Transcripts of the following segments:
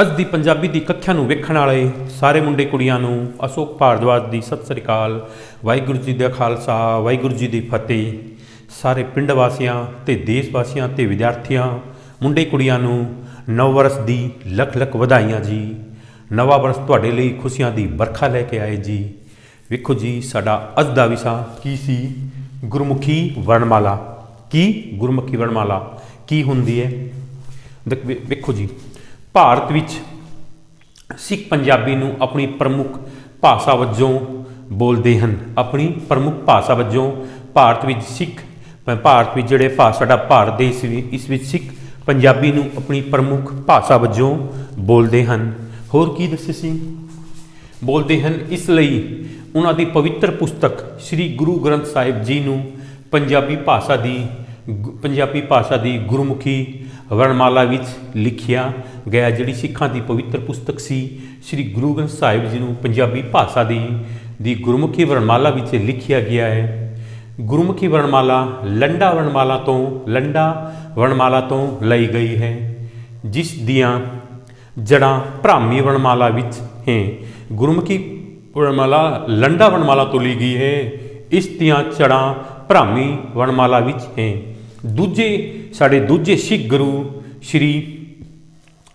ਅੱਜ ਦੀ ਪੰਜਾਬੀ ਦੀ ਕੱਖਿਆ ਨੂੰ ਵੇਖਣ ਵਾਲੇ ਸਾਰੇ ਮੁੰਡੇ ਕੁੜੀਆਂ ਨੂੰ ਅਸ਼ੋਕ ਭਾਰਦਵਾਜ ਦੀ ਸਤਿ ਸ੍ਰੀ ਅਕਾਲ, ਵਾਹਿਗੁਰੂ ਜੀ ਦਾ ਖਾਲਸਾ, ਵਾਹਿਗੁਰੂ ਜੀ ਦੀ ਫਤਿਹ। ਸਾਰੇ ਪਿੰਡ ਵਾਸੀਆਂ ਤੇ ਦੇਸ਼ ਵਾਸੀਆਂ ਤੇ ਵਿਦਿਆਰਥੀਆਂ, ਮੁੰਡੇ ਕੁੜੀਆਂ ਨੂੰ ਨਵ ਵਰਸ ਦੀ ਲੱਖ ਲੱਖ ਵਧਾਈਆਂ ਜੀ। ਨਵਾਂ ਵਰਸ ਤੁਹਾਡੇ ਲਈ ਖੁਸ਼ੀਆਂ ਦੀ ਵਰਖਾ ਲੈ ਕੇ ਆਏ ਜੀ। ਵੇਖੋ ਜੀ, ਸਾਡਾ ਅੱਜ ਦਾ ਵਿਸ਼ਾ ਕੀ ਸੀ? ਗੁਰਮੁਖੀ ਵਰਣਮਾਲਾ। ਕੀ ਗੁਰਮੁਖੀ ਵਰਣਮਾਲਾ? ਕੀ ਹੁੰਦੀ ਹੈ? ਵੇਖੋ ਜੀ। ਭਾਰਤ ਵਿੱਚ ਸਿੱਖ ਪੰਜਾਬੀ ਨੂੰ ਆਪਣੀ ਪ੍ਰਮੁੱਖ ਭਾਸ਼ਾ ਵਜੋਂ ਬੋਲਦੇ ਹਨ। ਆਪਣੀ ਪ੍ਰਮੁੱਖ ਭਾਸ਼ਾ ਵਜੋਂ ਭਾਰਤ ਵਿੱਚ ਸਿੱਖ ਭਾਰਤ ਵਿੱਚ ਜਿਹੜੇ ਭਾ, ਸਾਡਾ ਭਾਰਤ ਦੇਸ਼ ਇਸ ਵਿੱਚ ਸਿੱਖ ਪੰਜਾਬੀ ਨੂੰ ਆਪਣੀ ਪ੍ਰਮੁੱਖ ਭਾਸ਼ਾ ਵਜੋਂ ਬੋਲਦੇ ਹਨ। ਹੋਰ ਕੀ ਦੱਸੇ ਸੀ? ਬੋਲਦੇ ਹਨ। ਇਸ ਲਈ ਉਹਨਾਂ ਦੀ ਪਵਿੱਤਰ ਪੁਸਤਕ ਸ੍ਰੀ ਗੁਰੂ ਗ੍ਰੰਥ ਸਾਹਿਬ ਜੀ ਨੂੰ ਪੰਜਾਬੀ ਭਾਸ਼ਾ ਦੀ ਗੁ- ਪੰਜਾਬੀ ਭਾਸ਼ਾ ਦੀ ਗੁਰਮੁਖੀ ਵਰਣਮਾਲਾ ਵਿੱਚ ਲਿਖਿਆ ਗਿਆ, ਜਿਹੜੀ ਸਿੱਖਾਂ ਦੀ ਪਵਿੱਤਰ ਪੁਸਤਕ ਸੀ, ਸ੍ਰੀ ਗੁਰੂ ਗ੍ਰੰਥ ਸਾਹਿਬ ਜੀ ਨੂੰ ਪੰਜਾਬੀ ਭਾਸ਼ਾ ਦੀ ਦੀ ਗੁਰਮੁਖੀ ਵਰਣਮਾਲਾ ਵਿੱਚ ਲਿਖਿਆ ਗਿਆ ਹੈ। ਗੁਰਮੁਖੀ ਵਰਣਮਾਲਾ ਲੰਡਾ ਵਰਣਮਾਲਾ ਤੋਂ, ਲੰਡਾ ਵਰਣਮਾਲਾ ਤੋਂ ਲਈ ਗਈ ਹੈ, ਜਿਸ ਦੀਆਂ ਜੜਾਂ ਭ੍ਰਾਮੀ ਵਰਣਮਾਲਾ ਵਿੱਚ ਹੈ। ਗੁਰਮੁਖੀ ਵਰਣਮਾਲਾ ਲੰਡਾ ਵਰਣਮਾਲਾ ਤੋਂ ਲਈ ਗਈ ਹੈ, ਇਸ ਦੀਆਂ ਜੜਾਂ ਭ੍ਰਾਮੀ ਵਰਣਮਾਲਾ ਵਿੱਚ ਹੈ। ਦੂਜੇ, ਸਾਡੇ ਦੂਜੇ ਸਿੱਖ ਗੁਰੂ, ਸ਼੍ਰੀ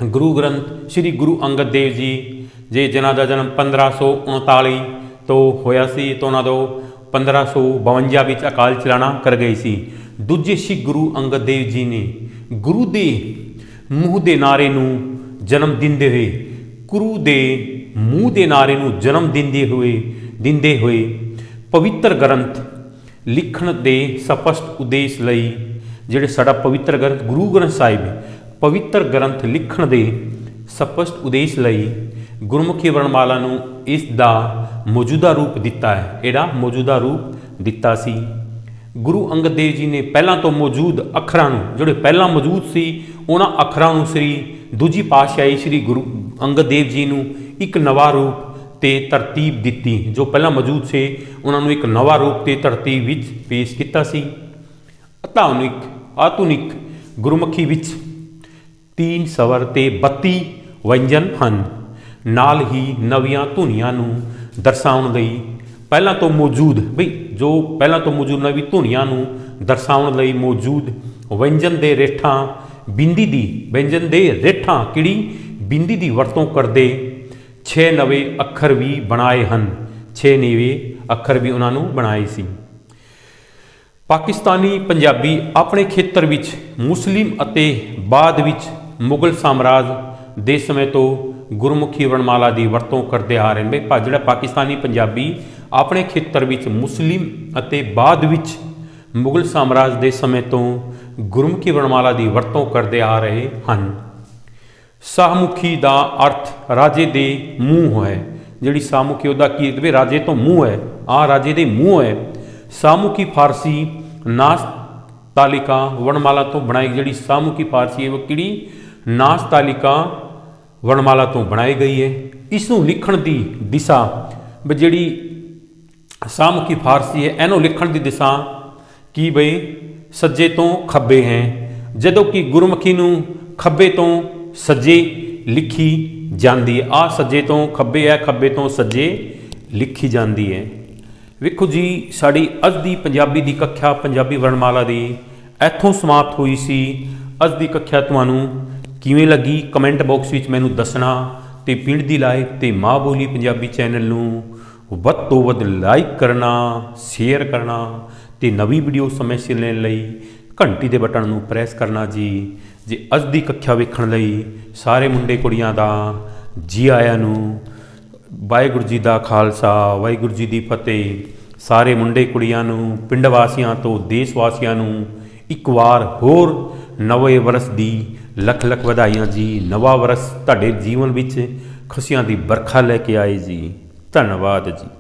ਗੁਰੂ ਗ੍ਰੰਥ, ਸ਼੍ਰੀ ਗੁਰੂ ਅੰਗਦ ਦੇਵ ਜੀ, ਜੇ ਜਿਨ੍ਹਾਂ ਦਾ ਜਨਮ 1539 ਤੋਂ ਹੋਇਆ ਸੀ, ਤੋਂ ਉਹਨਾਂ ਤੋਂ 1552 ਵਿੱਚ ਅਕਾਲ ਚਲਾਣਾ ਕਰ ਗਏ ਸੀ। ਦੂਜੇ ਸਿੱਖ ਗੁਰੂ ਅੰਗਦ ਦੇਵ ਜੀ ਨੇ ਗੁਰੂ ਦੇ ਮੂੰਹ ਦੇ ਨਾਰੇ ਨੂੰ ਜਨਮ ਦਿੰਦੇ ਹੋਏ, ਗੁਰੂ ਦੇ ਮੂੰਹ ਦੇ ਨਾਰੇ ਨੂੰ ਜਨਮ ਦਿੰਦੇ ਹੋਏ ਦਿੰਦੇ ਹੋਏ ਪਵਿੱਤਰ ਗ੍ਰੰਥ ਲਿਖਣ ਦੇ ਸਪਸ਼ਟ ਉਦੇਸ਼ ਲਈ ਜਿਹੜੇ ਸਾਡਾ ਪਵਿੱਤਰ ਗ੍ਰੰਥ, ਗੁਰੂ ਗ੍ਰੰਥ ਸਾਹਿਬ ਪਵਿੱਤਰ ਗ੍ਰੰਥ ਲਿਖਣ ਦੇ ਸਪਸ਼ਟ ਉਦੇਸ਼ ਲਈ ਗੁਰਮੁਖੀ ਵਰਣਮਾਲਾ ਨੂੰ ਇਸ ਦਾ ਮੌਜੂਦਾ ਰੂਪ ਦਿੱਤਾ ਹੈ। ਇਹਦਾ ਮੌਜੂਦਾ ਰੂਪ ਦਿੱਤਾ ਸੀ। ਗੁਰੂ ਅੰਗਦ ਦੇਵ ਜੀ ਨੇ ਪਹਿਲਾਂ ਤੋਂ ਮੌਜੂਦ ਅੱਖਰਾਂ ਨੂੰ, ਜਿਹੜੇ ਪਹਿਲਾਂ ਮੌਜੂਦ ਸੀ, ਉਹਨਾਂ ਅੱਖਰਾਂ ਨੂੰ ਸ੍ਰੀ ਦੂਜੀ ਪਾਤਸ਼ਾਹੀ ਸ੍ਰੀ ਗੁਰੂ ਅੰਗਦ ਦੇਵ ਜੀ ਨੂੰ ਇੱਕ ਨਵਾਂ ਰੂਪ ਤੇ ਤਰਤੀਬ ਦਿੱਤੀ। ਜੋ ਪਹਿਲਾਂ ਮੌਜੂਦ ਸੀ, ਉਹਨਾਂ ਨੂੰ ਇੱਕ ਨਵਾਂ ਰੂਪ ਤੇ ਤਰਤੀਬ ਵਿੱਚ ਪੇਸ਼ ਕੀਤਾ ਸੀ। ਆਧੁਨਿਕ ਆਧੁਨਿਕ ਗੁਰਮੁਖੀ ਵਿੱਚ 3 ਸਵਰ ਤੇ 32 ਵਿਅੰਜਨ ਹਨ। ਨਾਲ ਹੀ ਨਵੀਆਂ ਧੁਨੀਆਂ ਨੂੰ ਦਰਸਾਉਣ ਲਈ ਪਹਿਲਾਂ ਤੋਂ ਮੌਜੂਦ, ਬਈ ਜੋ ਪਹਿਲਾਂ ਤੋਂ ਮੌਜੂਦ ਨਵੀਂ ਧੁਨੀਆਂ ਨੂੰ ਦਰਸਾਉਣ ਲਈ ਮੌਜੂਦ ਵਿਅੰਜਨ ਦੇ ਰੇਠਾਂ, ਬਿੰਦੀ ਦੀ ਵਿਅੰਜਨ ਦੇ ਰੇਠਾਂ ਕਿੜੀ ਬਿੰਦੀ ਦੀ ਵਰਤੋਂ ਕਰਦੇ 6 ਨਵੇਂ ਅੱਖਰ ਵੀ ਬਣਾਏ ਹਨ। 6 ਨਵੇਂ ਅੱਖਰ ਵੀ ਉਹਨਾਂ ਨੂੰ ਬਣਾਏ ਸੀ। ਪਾਕਿਸਤਾਨੀ ਪੰਜਾਬੀ ਆਪਣੇ ਖੇਤਰ ਵਿੱਚ ਮੁਸਲਿਮ ਅਤੇ ਬਾਅਦ ਵਿੱਚ ਮੁਗਲ ਸਾਮਰਾਜ ਦੇ ਸਮੇਂ ਤੋਂ ਗੁਰਮੁਖੀ ਵਰਣਮਾਲਾ ਦੀ ਵਰਤੋਂ ਕਰਦੇ ਆ ਰਹੇ ਨੇ। ਬਈ ਭਾ ਜਿਹੜਾ ਪਾਕਿਸਤਾਨੀ ਪੰਜਾਬੀ ਆਪਣੇ ਖੇਤਰ ਵਿੱਚ ਮੁਸਲਿਮ ਅਤੇ ਬਾਅਦ ਵਿੱਚ ਮੁਗਲ ਸਾਮਰਾਜ ਦੇ ਸਮੇਂ ਤੋਂ ਗੁਰਮੁਖੀ ਵਰਣਮਾਲਾ ਦੀ ਵਰਤੋਂ ਕਰਦੇ ਆ ਰਹੇ ਹਨ। ਸਾਹਮੁਖੀ ਦਾ ਅਰਥ ਰਾਜੇ ਦੇ ਮੂੰਹ ਹੈ। ਜਿਹੜੀ ਸਾਹਮੁਖੀ ਉਹਦਾ ਕੀ ਹੈ? ਰਾਜੇ ਤੋਂ ਮੂੰਹ ਹੈ। ਆ ਰਾਜੇ ਦੇ ਮੂੰਹ ਹੈ। ਸਾਹਮੁਖੀ ਫਾਰਸੀ ਨਾਸ ਤਾਲਿਕਾ ਵਰਣਮਾਲਾ ਤੋਂ ਬਣਾਈ ਜਿਹੜੀ ਸਾਹਮੁਖੀ ਫਾਰਸੀ ਹੈ, ਉਹ ਕਿਹੜੀ? ਨਾਸ ਤਾਲਿਕਾ ਵਰਣਮਾਲਾ ਤੋਂ ਬਣਾਈ ਗਈ ਹੈ। ਇਸ ਨੂੰ ਲਿਖਣ ਦੀ ਦਿਸ਼ਾ ਵੀ ਜਿਹੜੀ ਸਾਹਮੁਖੀ ਫਾਰਸੀ ਹੈ, ਇਹਨੂੰ ਲਿਖਣ ਦੀ ਦਿਸ਼ਾ ਕੀ ਬਈ? ਸੱਜੇ ਤੋਂ ਖੱਬੇ ਹੈ। ਜਦੋਂ ਕਿ ਗੁਰਮੁਖੀ ਨੂੰ ਖੱਬੇ ਤੋਂ ਸੱਜੇ ਲਿਖੀ ਜਾਂਦੀ ਹੈ। ਆ ਸੱਜੇ ਤੋਂ ਖੱਬੇ ਹੈ, ਖੱਬੇ ਤੋਂ ਸੱਜੇ ਲਿਖੀ ਜਾਂਦੀ ਹੈ। ਵੇਖੋ ਜੀ, ਸਾਡੀ ਅੱਜ ਦੀ ਪੰਜਾਬੀ ਦੀ ਕੱਖਿਆ ਪੰਜਾਬੀ ਵਰਣਮਾਲਾ ਦੀ ਇੱਥੋਂ ਸਮਾਪਤ ਹੋਈ ਸੀ। ਅੱਜ ਦੀ ਕੱਖਿਆ ਤੁਹਾਨੂੰ ਕਿਵੇਂ ਲੱਗੀ? ਕਮੈਂਟ ਬਾਕਸ ਵਿੱਚ ਮੈਨੂੰ ਦੱਸਣਾ ਤੇ ਪਿੰਡ ਦੀ ਲਾਈਵ ਤੇ ਮਾਂ ਬੋਲੀ ਪੰਜਾਬੀ ਚੈਨਲ ਨੂੰ ਵੱਧ ਤੋਂ ਵੱਧ ਲਾਈਕ ਕਰਨਾ, ਸ਼ੇਅਰ ਕਰਨਾ ਤੇ ਨਵੀਂ ਵੀਡੀਓ ਸਮੇਂ ਸਿਰ ਲੈਣ ਲਈ ਘੰਟੀ ਦੇ ਬਟਨ ਨੂੰ ਪ੍ਰੈਸ ਕਰਨਾ ਜੀ। ਜੇ ਅੱਜ ਦੀ ਕੱਖਿਆ ਵੇਖਣ ਲਈ ਸਾਰੇ ਮੁੰਡੇ ਕੁੜੀਆਂ ਦਾ ਜੀ ਆਇਆਂ ਨੂੰ ਵਾਹਿਗੁਰੂ ਜੀ ਦਾ ਖਾਲਸਾ, ਵਾਹਿਗੁਰੂ ਜੀ ਦੀ ਫਤਿਹ। ਸਾਰੇ ਮੁੰਡੇ ਕੁੜੀਆਂ ਨੂੰ, ਪਿੰਡ ਵਾਸੀਆਂ ਤੋਂ, ਦੇਸ਼ ਵਾਸੀਆਂ ਨੂੰ ਇੱਕ ਵਾਰ ਹੋਰ ਨਵੇਂ ਵਰਸ ਦੀ ਲੱਖ ਲੱਖ ਵਧਾਈਆਂ ਜੀ। ਨਵਾਂ ਵਰਸ ਤੁਹਾਡੇ ਜੀਵਨ ਵਿੱਚ ਖੁਸ਼ੀਆਂ ਦੀ ਬਰਖਾ ਲੈ ਕੇ ਆਏ ਜੀ। ਧੰਨਵਾਦ ਜੀ।